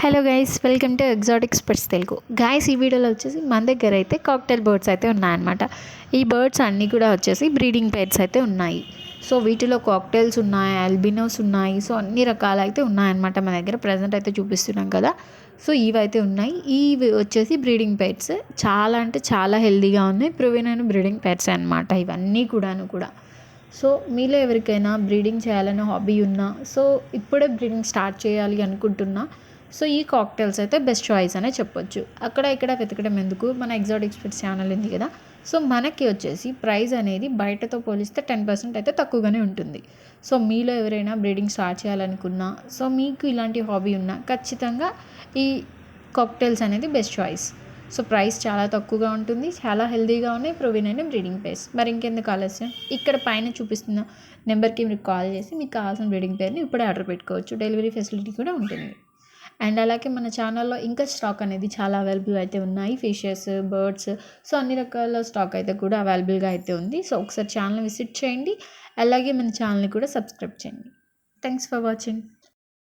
Hello guys welcome to exotic spots Telugu guys ఈ వీడియోలో వచ్చేసి మన దగ్గర అయితే కాక్టైల్ బర్డ్స్ అయితే ఉన్నాయన్నమాట. ఈ బర్డ్స్ అన్నీ కూడా వచ్చేసి బ్రీడింగ్ పేర్స్ అయితే ఉన్నాయి. సో వీటిలో కాక్టైల్స్ ఉన్నాయి అల్బినోస్ ఉన్నాయి సో అన్ని రకాలు అయితే ఉన్నాయన్నమాట మన దగ్గర. ప్రజెంట్ అయితే చూపిస్తున్నాం కదా. సో ఇవి అయితే ఉన్నాయి. ఇవి వచ్చేసి బ్రీడింగ్ పేర్స్ చాలా అంటే చాలా హెల్దీగా ఉన్నాయి. ప్రొవీన్ అయిన బ్రీడింగ్ పేర్స్ అనమాట ఇవన్నీ కూడాను కూడా. సో మీలో ఎవరికైనా బ్రీడింగ్ చేయాలనే హాబీ ఉన్నా సో ఇప్పుడే బ్రీడింగ్ స్టార్ట్ చేయాలి అనుకుంటున్నా సో ఈ కాక్టైల్స్ అయితే బెస్ట్ చాయిస్ అనే చెప్పొచ్చు. అక్కడ ఇక్కడ వెతకడం ఎందుకు? మన ఎగ్జాటిక్ స్పిట్స్ ఛానల్ ఉంది కదా. సో మనకి వచ్చేసి ప్రైస్ అనేది బయటతో పోలిస్తే టెన్ పర్సెంట్ అయితే తక్కువగానే ఉంటుంది. సో మీలో ఎవరైనా బ్రీడింగ్ స్టార్ట్ చేయాలనుకున్నా సో మీకు ఇలాంటి హాబీ ఉన్నా ఖచ్చితంగా ఈ కాక్టైల్స్ అనేది బెస్ట్ చాయిస్ సో ప్రైస్ చాలా తక్కువగా ఉంటుంది చాలా హెల్దీగా ఉన్నాయి ప్రొవీన్ అయిన బ్రీడింగ్ పేర్స్ మరి ఇంకెందుకు ఆలస్యం? ఇక్కడ పైన చూపిస్తున్న నెంబర్కి మీరు కాల్ చేసి మీకు కావాల్సిన బ్రీడింగ్ పేర్ని ఇప్పుడే ఆర్డర్ పెట్టుకోవచ్చు. డెలివరీ ఫెసిలిటీ కూడా ఉంటుంది. అండ్ అలాగే మన ఛానల్లో ఇంకా స్టాక్ అనేది చాలా అవైలబుల్ అయితే ఉన్నాయి. ఫిషెస్ బర్డ్స్ సో అన్ని రకాల స్టాక్ అయితే కూడా అవైలబుల్గా అయితే ఉంది. సో ఒకసారి ఛానల్ విజిట్ చేయండి. అలాగే మన ఛానల్ని కూడా సబ్స్క్రైబ్ చేయండి. Thanks for watching.